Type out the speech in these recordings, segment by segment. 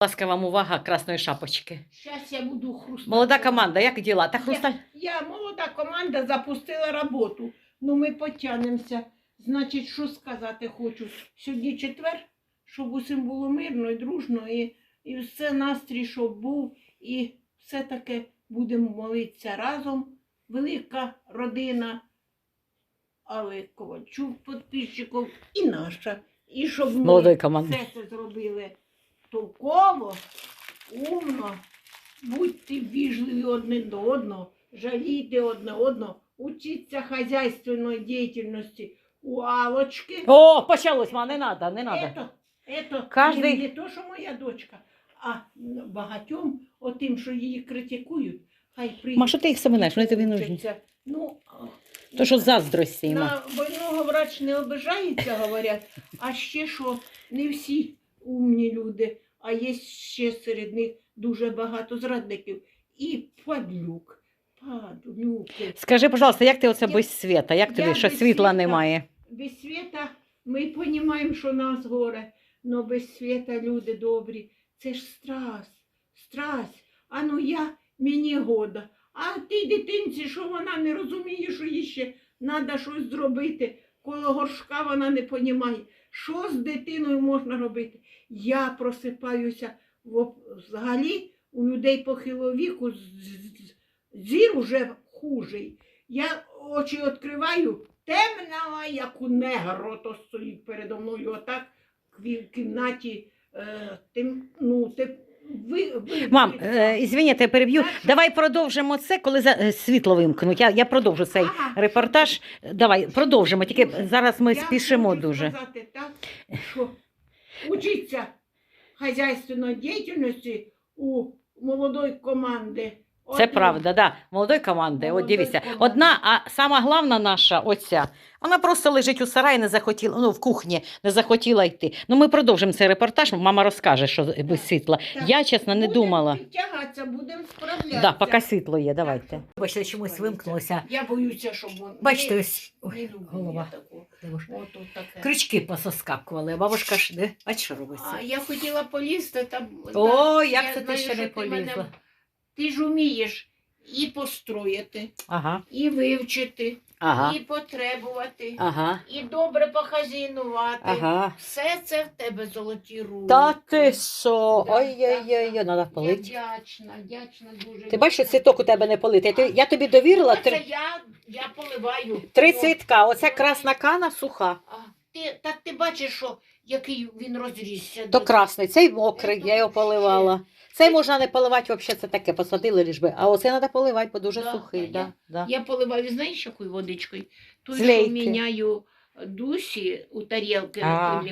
Ласка вам увага красної шапочки. Зараз я буду хрустати. Молода команда, як діла? Та хрусталь. Я молода команда запустила роботу. Ну ми потягнемося. Значить, що сказати хочу. Сьогодні четвер, щоб усім було мирно і дружно, і, і все настрій, щоб був, і все таки будемо молитися разом. Велика родина, але Ковальчук, підписчиків і наша. І щоб ми все це зробили толково, умно, будьте віжливі одне до одного, жалійте одне одного, учіться хазяйственної діяльності у Алочки. О, почалось, ма, не треба, не треба. Это, это Каждый- не, не то, що моя дочка, а багатьом отим, що її критикують, хай прийдуть. Ма, що ти їх семенеш? Вони тобі нужні. вчаться. Ну, То що заздрості їм. на больного врач не обижається, говорять, а ще що не всі умні люди, а є ще серед них дуже багато зрадників. І падлюк, падлюки. Скажи, пожалуйста, як ти оце Я- без світа? Як тобі, що світла немає? Без світа ми розуміємо, що нас горе, але без світа люди добрі. Це ж страсть, страсть. А ну я мені года. А тій дитинці, що вона не розуміє, що їй ще треба щось зробити. Коло горшка вона не розуміє, що з дитиною можна робити. Я просипаюся взагалі у людей похилого віку зір уже хужий. Я очі відкриваю, темна, як у негро, то стоїть передо мною отак в кімнаті. Е, тим, ну, ти, ви, ви, Мам, е, ізвиняйте, я переб'ю. Давай продовжимо це, коли за, е, світло вимкнуть. Я, я продовжу цей Ага, репортаж. Давай, продовжимо. Тільки зараз ми Я спішимо хочу дуже. сказати так, що учиться хозяйственной деятельности у молодой команди. Це От, правда, да. Молодої команди. От Молодої дивіться. команди. Одна, а сама головна наша, оця, вона просто лежить у сараї, не захотіла, ну, в кухні не захотіла йти. Ну, ми продовжимо цей репортаж. Мама розкаже, що без світла. Так. Я, чесно, не думала. підтягатися, будемо справлятися. Да, поки світло є, давайте. Бачите, чомусь вимкнулося. Я боюся, щоб вон... Бачите, ось не люблю голова. я. Бабушка. От таке. Крючки пососкакували, а бабушка ж де? Бач, що робиться? А я хотіла полізти там. О, як це ти ще не полізла? Ти ж вмієш і построїти, Ага, і вивчити, ага, і потребувати, ага, і добре похазінувати. ага. Все це в тебе золоті руки. Та ти що? Да, Ой-ой-ой, треба Я полити. вдячна, вдячна дуже. Ти бачиш, що вдячна. цвіток у тебе не политий. Я тобі- Я тобі довірила Оце три, я, я поливаю. три цвітка. Оця красна кана суха. а, ти, так ти бачиш, що який він розрісся. То красний, цей мокрий, я його поливала. Цей можна не поливати, взагалі це таке, посадили би. А оце треба поливати, бо дуже Да, сухий. да, Да, да. Я поливаю, знаєш, якою водичкою? Ту, З лейки. що міняю дусі у тарілки А.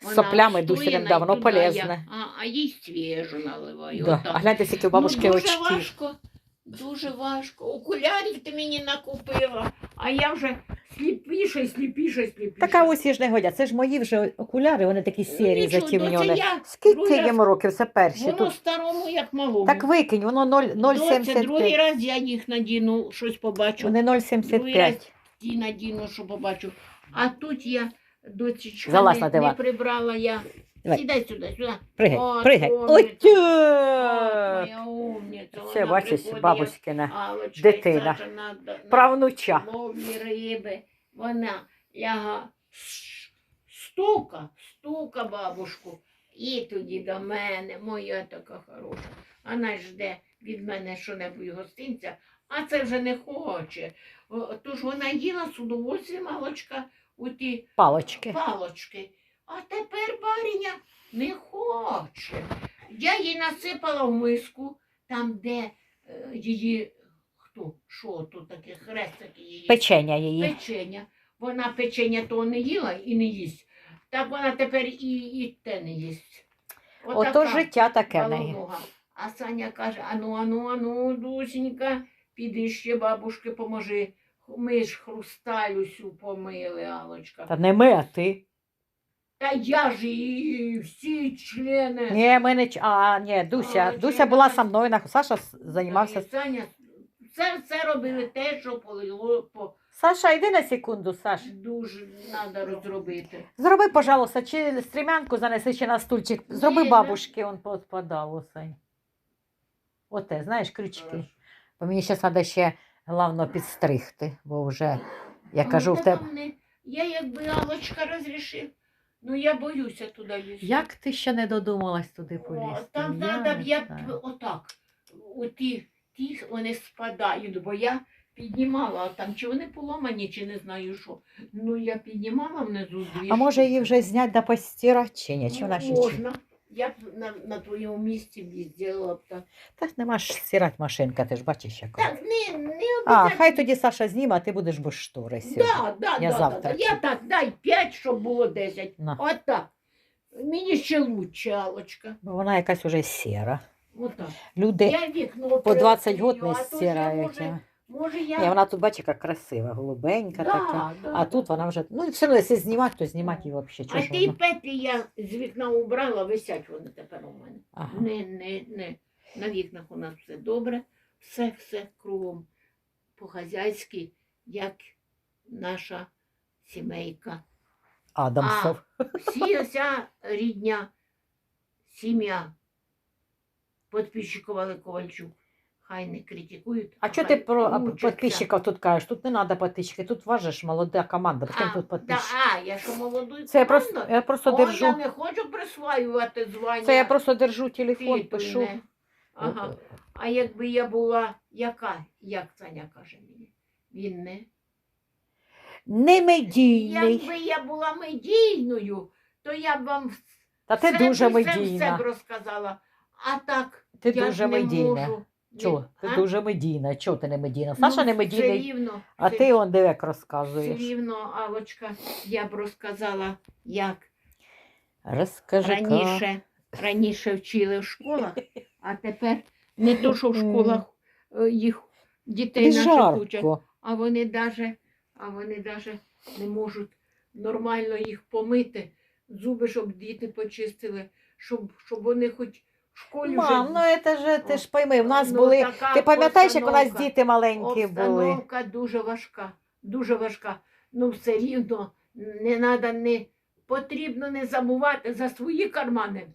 З соплями дусерем, да, воно полезне. Я, а, а їй свіжу наливаю. Да. отак. А гляньте, скільки у бабушки ну, дуже очки. важко, дуже важко. Окулярів ти мені накупила, а я вже сліпіша, і сліпіше, і сліпіша. Така ось ж не годять. Це ж мої вже окуляри, вони такі сірі, Нічого, ну, це я Скільки другий їм років? Це перші. Воно Тут... старому, як малому. Так викинь, воно 0 Доця, другий 0,75. раз я їх надіну, щось побачу. Вони Другий раз ті надіну, що побачу. А тут я дочечка Залазь не, диван. не прибрала я. Давай. Сідай сюди, сюди. Пригай, От, пригай. умниця. Ой, От тю! моя умниця. Все, вона бачиш, приходить, бабуськина. Аллочка, дитина. і Саша на, на, Правнуча. ловлі риби. Вона ляга стука, стука бабушку. І тоді до мене, моя така хороша. Вона жде від мене що-небудь гостинця, а це вже не хоче. О, Тож вона їла з удовольствием Аллочка у ті Палочки. палочки. А тепер бариня не хоче. Я їй насипала в миску, там, де е, її, хто, що тут таке, хрестики її. Печення її. Печення. Вона печення того не їла і не їсть. Так вона тепер і, і те не їсть. Ото Отака життя таке в неї. А Саня каже: ану, ану, ану, Дусенька, піди ще бабушки поможи. Ми ж хрусталюсю помили, Алочка. Та не ми, а ти. Та я ж і всі члени. Ні, ми не... ч- А, ні, Дуся. А, Дуся чи була зі мною, на- Саша с- займався Та Саня, все, все робили те, що полило, по, Саша, йди на секунду, Саш. Дуже треба розробити. Зроби, пожалуйста, чи стрімянку занеси, чи на стульчик. Зроби Ні, бабушки, он подпадав оцей. Оте, знаєш, крючки. Бо мені зараз треба ще головно підстригти, бо вже, я Ну, кажу, в та тебе. там не- Я якби Алочка розрішив, ну я боюся туди лізти. Як ти ще не додумалась туди О, полізти? там Я треба б не я б отак. Оті ті вони спадають, бо я піднімала там, чи вони поломані, чи не знаю що. Ну я піднімала внизу дві. А може штуки. її вже зняти да постирати чи ні? Чи Ну, вона ще чи? можна. Я б на, на твоєму місці б зробила б так. Так нема ж стирати машинка, ти ж бачиш яка. Так, не, не А, хай тоді Саша зніме, а ти будеш без штори сьогодні. Да, да, Я да, завтра да, да. Я так, дай 5, щоб було 10. На. От так. Мені ще лучше, Алочка. Бо вона якась уже сіра. Отак. Люди Я вікно по 20 приоткрию, років не а то ще стирають. Може, може я... Ні, вона тут бачиш, яка красива, голубенька Да, така. да, А да. тут вона вже, ну все одно, якщо знімати, то знімати її взагалі. А ті петлі я з вікна убрала, висять вони тепер у мене. Ага. Не, не, не. На вікнах у нас все добре, все, все кругом по-хазяйськи, як наша сімейка. Адамсов. Всі ося рідня сім'я підписчикова Ковальчук. Хай не критикують. А що ти про підписчиків тут кажеш? Тут не треба підписчиків, тут важиш молода команда, А, тут да, а, я що молоду Це я просто, я просто О, держу. я не хочу присваювати звання. Це я просто держу телефон, титульне. пишу. Ага. А якби я була яка, як Саня каже мені, він не. Не медійний. Якби я була медійною, то я б вам Та ти все, дуже все, все медійна. б розказала. А так, Ти я дуже ж не медійна. можу. Чого? Ти А? дуже медійна. Чого ти не медійна? Ну, Саша не все рівно, а все- ти он диви, як все розказуєш. рівно, Алочка, я б розказала, як Розкажи. раніше, раніше вчили в школах, а тепер не то, що в школах е, їх дітей наших учать, жарко. а вони даже, а вони даже не можуть нормально їх помити, зуби, щоб діти почистили, щоб, щоб вони хоч школі Мам, ну це ж ти ж пойми, в нас ну, були. така Ти пам'ятаєш, як у нас діти маленькі були? Обстановка дуже важка, дуже важка. Ну, все рівно не треба не потрібно не забувати за свої кармани,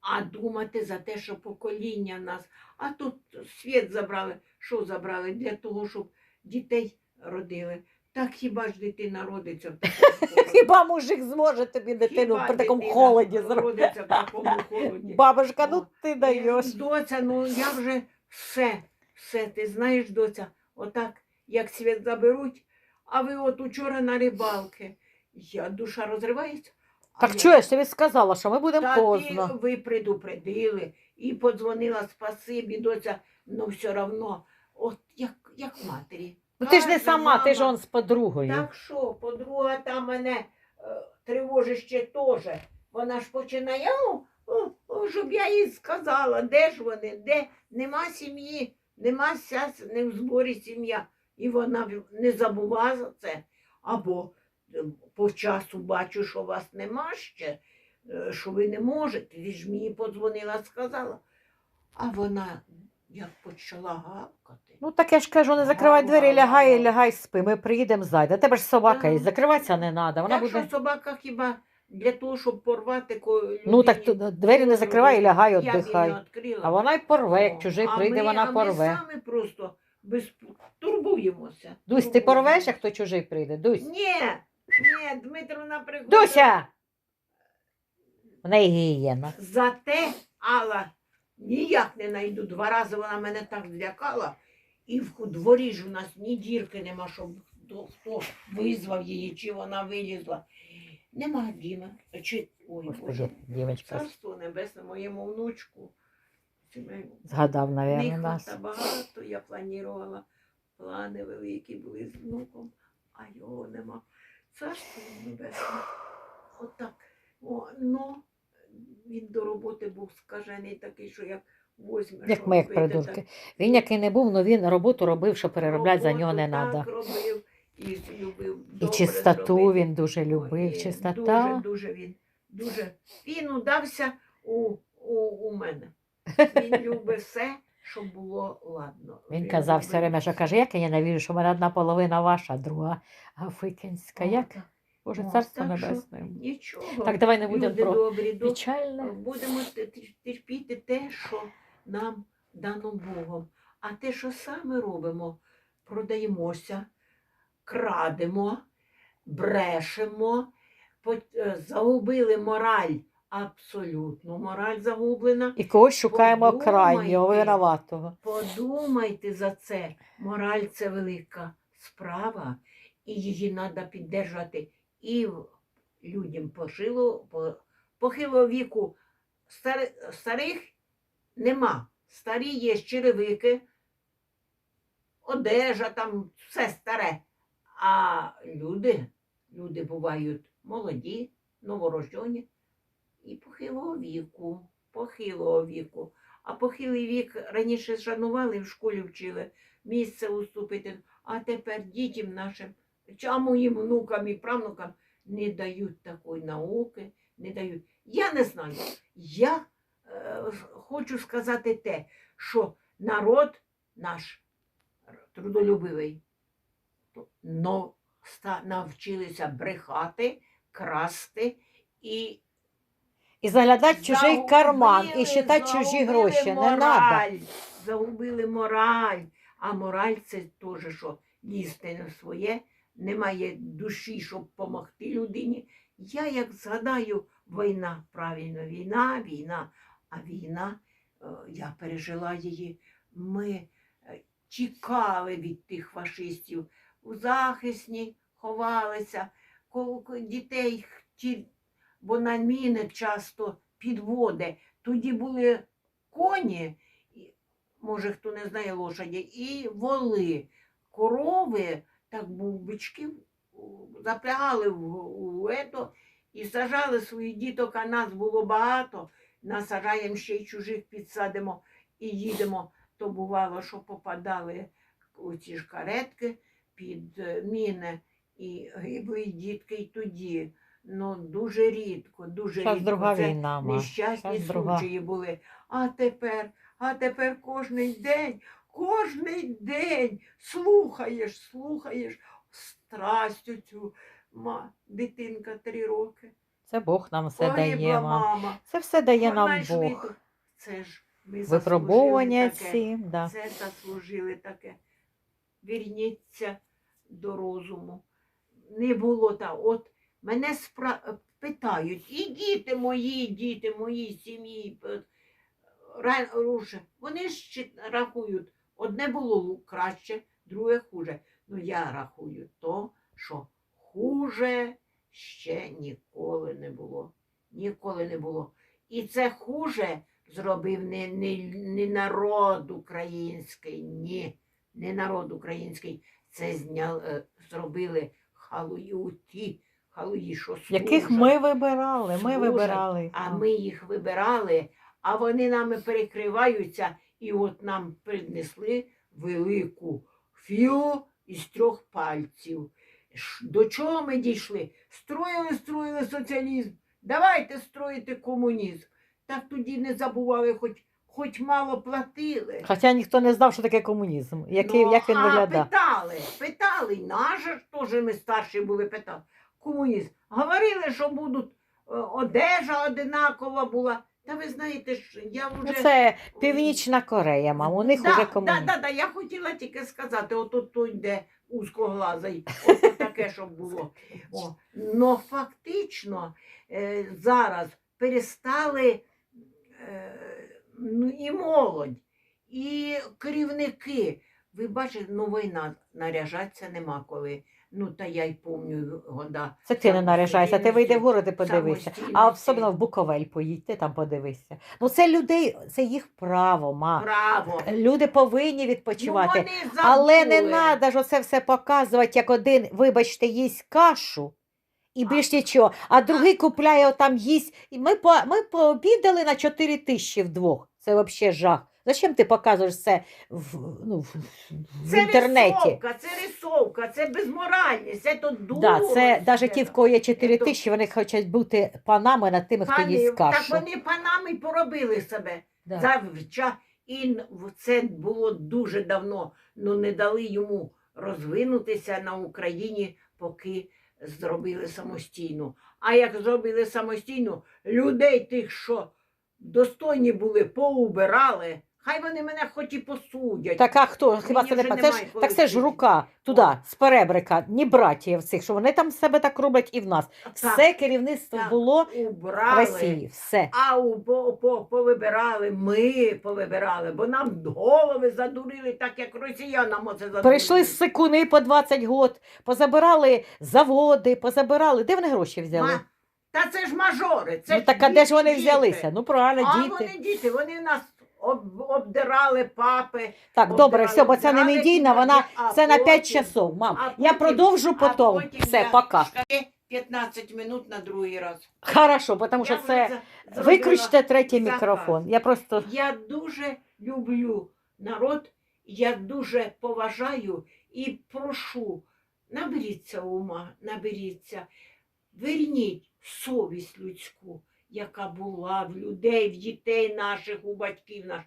а думати за те, що покоління нас. А тут світ забрали. Що забрали? Для того, щоб дітей родили. Так хіба ж дитина родиться в такому холоді? Хіба мужик зможе тобі дитину Хіба при такому дитина холоді зробити? родиться в такому холоді? Бабушка, ну ти даєш. Доця, ну я вже все, все, ти знаєш, доця, отак, як світ заберуть, а ви от учора на рибалки. Я душа розривається. а Так я- чуєш, тобі сказала, що ми будемо Та ти, поздно. ви предупредили і подзвонила спасибі, доця, ну все одно, от як, як матері. Ну ти ж не сама, ти ж он з подругою. так що, подруга та мене е, тривожить ще теж. Вона ж починає, о, о, о, щоб я їй сказала, де ж вони, де нема сім'ї, нема ся, не в зборі сім'я. І вона в- не забула за це. Або е, по часу бачу, що вас нема ще, е, що ви не можете. Ти ж мені подзвонила, сказала. А вона як почала гавкати. Ну так я ж кажу, не закривай двері, лягай, лягай, спи. Ми приїдемо зайде. Тебе ж собака є, закриватися не треба. Вона так буде. що собака хіба для того, щоб порвати ко Ну так людині, двері не що закривай і робити? лягай, Я б її віддихай. відкрила. А вона й порве, як чужий а прийде, ми- вона а порве. Ми самі просто без... турбуємося. Дусь, ти порвеш, як той чужий прийде? Дусь. Ні, ні, Дмитровна приходить. Дуся! В неї гігієна. Зате Алла ніяк не найду. Два рази вона мене так злякала. І в дворі ж у нас ні дірки нема, щоб хто, визвав її, чи вона вилізла. Нема Діми. Чи... Ой, Господи, Боже. дівчинка Царство небесне моєму внучку. Згадав, мабуть, нас. багато, я планувала, плани великі були з внуком, а його нема. Царство небесне. Отак. О, ну, він до роботи був скажений такий, що як возьмеш. Як ми, як робити, придурки. так Він який не був, але він роботу робив, що переробляти за нього не треба. і любив І добре чистоту зробити. він дуже любив. Ой, Чистота. Дуже, дуже він. Дуже. Він удався у, у, у мене. Він любить все, щоб було ладно. Він казав все время, що каже, як я ненавижу, що в мене одна половина ваша, друга африканська. Як? Боже, царство так що небесне. Нічого. Так, давай не будемо про добрі, до- печальне. будемо те- те- терпіти те, що нам дано Богом. А те, що саме робимо, продаємося, крадемо, брешемо, е, загубили мораль, абсолютно мораль загублена. І когось шукаємо крайнього, винуватого. Подумайте за це. Мораль це велика справа, і її треба піддержати і людям похилого, по, похилого віку. Стари, старих нема. Старі є черевики, одежа, там все старе. А люди, люди бувають молоді, новорождені і похилого віку, похилого віку. А похилий вік раніше шанували, в школі вчили місце уступити, а тепер дітям нашим, а моїм внукам і правнукам не дають такої науки, не дають. Я не знаю. Я хочу сказати те, що народ наш трудолюбивий, но навчилися брехати, красти і І заглядати в чужий карман і считати чужі гроші. Не треба. мораль, Загубили мораль. А мораль це теж, що їсти не своє, немає душі, щоб допомогти людині. Я як згадаю, війна, правильно, війна, війна, а війна, е, я пережила її. Ми е, тікали від тих фашистів, у захисні ховалися, дітей бо на міни часто підводи. Тоді були коні, може хто не знає лошаді, і воли, корови, так був бичків, запрягали в, у ето і сажали своїх діток, а нас було багато, насажаємо ще й чужих підсадимо і їдемо. То бувало, що попадали у ці ж каретки під е, міни і гибли дітки й тоді. Ну, дуже рідко, дуже Зараз рідко. друга Це війна, нещасні Щас друга. були. А тепер, а тепер кожний день, кожний день слухаєш, слухаєш страстю цю. Ма, дитинка три роки. Це Бог нам все Погибла дає. мама. Це все дає Вона нам йшли Бог. Це ж ми таке. ці. Да. Це заслужили таке. Вірніться до розуму. Не було та. От мене спра... питають, і діти мої, діти мої сім'ї. руше. Вони ж рахують, одне було краще, друге хуже. Ну я рахую то, що хуже ще ніколи не було. Ніколи не було. І це хуже зробив не, не, не народ український, ні, не народ український. Це зняв, е, зробили халуї ті, халуї, що Яких ми вибирали, ми вибирали. А ми їх вибирали, а вони нами перекриваються, і от нам принесли велику філу із трьох пальців. До чого ми дійшли? Строїли, строїли соціалізм. Давайте строїти комунізм. Так тоді не забували, хоч, хоч мало платили. Хоча ніхто не знав, що таке комунізм, який, Ну, як він а, виглядав. Питали, питали, наше ж теж ми старші були, питали. Комунізм. Говорили, що будуть е, одежа одинакова була. Та ви знаєте, що я вже. Ну, це Північна Корея, мам, у них да, уже да, комунізм. да, да, я хотіла тільки сказати, от той йде узкоглазий, от таке, щоб було. О, но фактично е, зараз перестали е, ну, і молодь, і керівники. Ви бачите, ну війна наряжатися нема коли. Ну, та я й помню года. Це ти не наряжайся, ти вийди в город і подивися. А особливо в Буковель поїдь, ти там подивися. Ну це людей, це їх право, ма. Право. Люди повинні відпочивати. Ну, Але не треба ж оце все показувати, як один, вибачте, їсть кашу. І більш нічого, а другий купляє отам їсть. І ми, по, ми пообідали на 4 тисячі вдвох. Це взагалі жах. Зачем ти показуєш це в, ну, в, в Це інтернеті? рисовка, це рисовка, це безморальність, це то дурно. Да, це навіть ті, в кого є 4 Ето- тисячі, вони хочуть бути панами над тими, хто Пани, їсть так вони панами й поробили себе. Да. Завча І це було дуже давно, але не дали йому розвинутися на Україні, поки зробили самостійно. А як зробили самостійно, людей тих, що достойні були, поубирали, хай вони мене хоч і посудять. Так а хто? Хіба це не па- це ж, немає так це ж рука туди, О. з перебрика, ні братів цих, що вони там себе так роблять і в нас. Так, Все керівництво так. було убрали. Росії. Все. А у, по, по, повибирали, ми повибирали, бо нам голови задурили, так як росіянам оце задурили. Перейшли з секуни по 20 год, позабирали заводи, позабирали. Де вони гроші взяли? Ма- Та це ж мажори. Це ну ж так а де ж вони діти. взялися? Ну правильно, а діти. вони діти, вони нас об, обдирали папи. Так, добре, все, бо це не обдирали, медійна, вона а це на 5 потім- часов. Мам, а я потім- продовжу а потім. потім Все, я пока. ще 15 минут на другий раз. Хорошо, тому що Я вже це за- зробила виключте третій заказ. мікрофон. Я просто Я дуже люблю народ, я дуже поважаю і прошу, наберіться ума, наберіться, верніть совість людську, яка була в людей, в дітей наших, у батьків наших.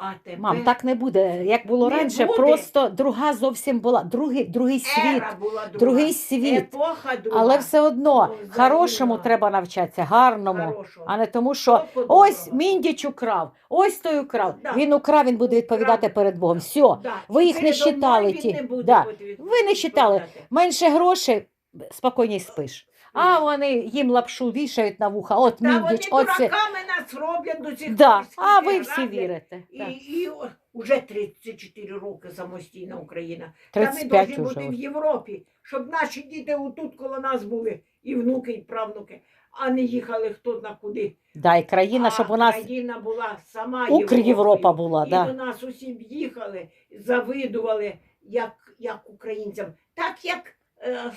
А тепер мам, так не буде. Як було Не раніше, буде. просто друга зовсім була, другий, другий світ, ера була друга, другий світ. епоха друга. Але все одно Ну, хорошому взаємно. треба навчатися, гарному, Хорошого. а не тому, що Тільки ось. Міндіч украв, ось той украв. Да. Він украв, він буде відповідати Украв. перед Богом. Все. Да. ви їх не мною щитали він ті. не буде Да. Ви не щитали. Менше грошей, спокійніше спиш. А вони їм лапшу вішають на вуха. От Та вони Міндіч, дураками нас роблять до цих Да. А скільки ви всі вірите. І, Так. і о, уже 34 роки самостійна Україна. Та 35 ми повинні бути в. Європі, щоб наші діти отут коло нас були, і внуки, і правнуки, а не їхали хто зна куди. Да, і країна, а щоб у нас країна була сама Укр Європа Європою. була, І да. до нас усі б'їхали, завидували, як, як українцям. Так як е,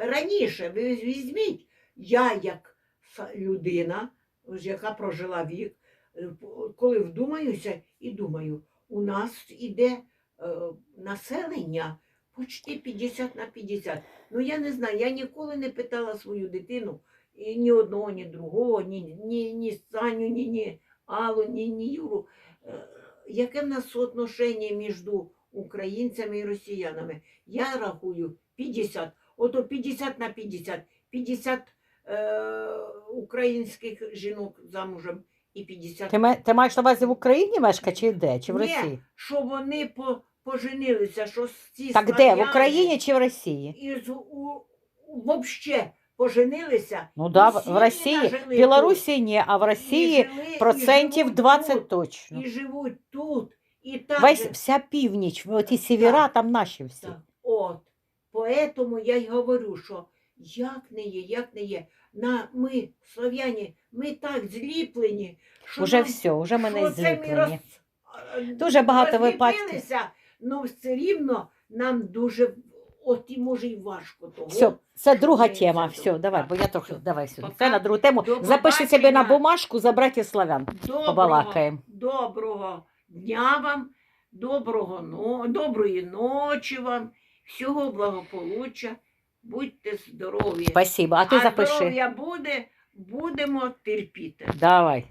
раніше, ви візьміть, я як людина, яка прожила вік, е, коли вдумаюся і думаю, у нас іде е, населення почти 50 на 50. Ну я не знаю, я ніколи не питала свою дитину, і ні одного, ні другого, ні, ні, ні Саню, ні, ні Аллу, ні, ні Юру. Е, Яке в нас соотношення між українцями і росіянами? Я рахую 50. Ото 50 на 50. 50 е, українських жінок замужем і 50 Ти, ти маєш на увазі в Україні мешка чи де? Чи в Ні, Росії? що вони по, поженилися, що ці Так де? В слав'яни Україні чи в Росії? і з, у, у, вообще поженилися. Ну да, в- в Росії. В Білорусі ні, а в. Росії процентів живуть 20 тут, точно. І живуть тут. І так Весь, же- вся північ, оті сівера, там наші всі. Так, от. Поэтому я й говорю, що як не є, як не є. На, ми, слов'яні, ми так зліплені, що Уже нам, все, уже ми не це ми зліплені. роз, Дуже багато випадків. розліпилися, Ну, все рівно нам дуже, от і може й важко того. Все, це друга ми тема. це Все, давай, бо я трохи все. давай сюди. Пока. Це на другу тему. До Запиши собі на побачення. бумажку за братів славян. доброго, Побалакаємо. доброго дня вам, доброго, но, доброї ночі вам, всього благополуччя, будьте здорові. Спасибо. А ти запиши. здоров'я буде, будемо терпіти. Давай.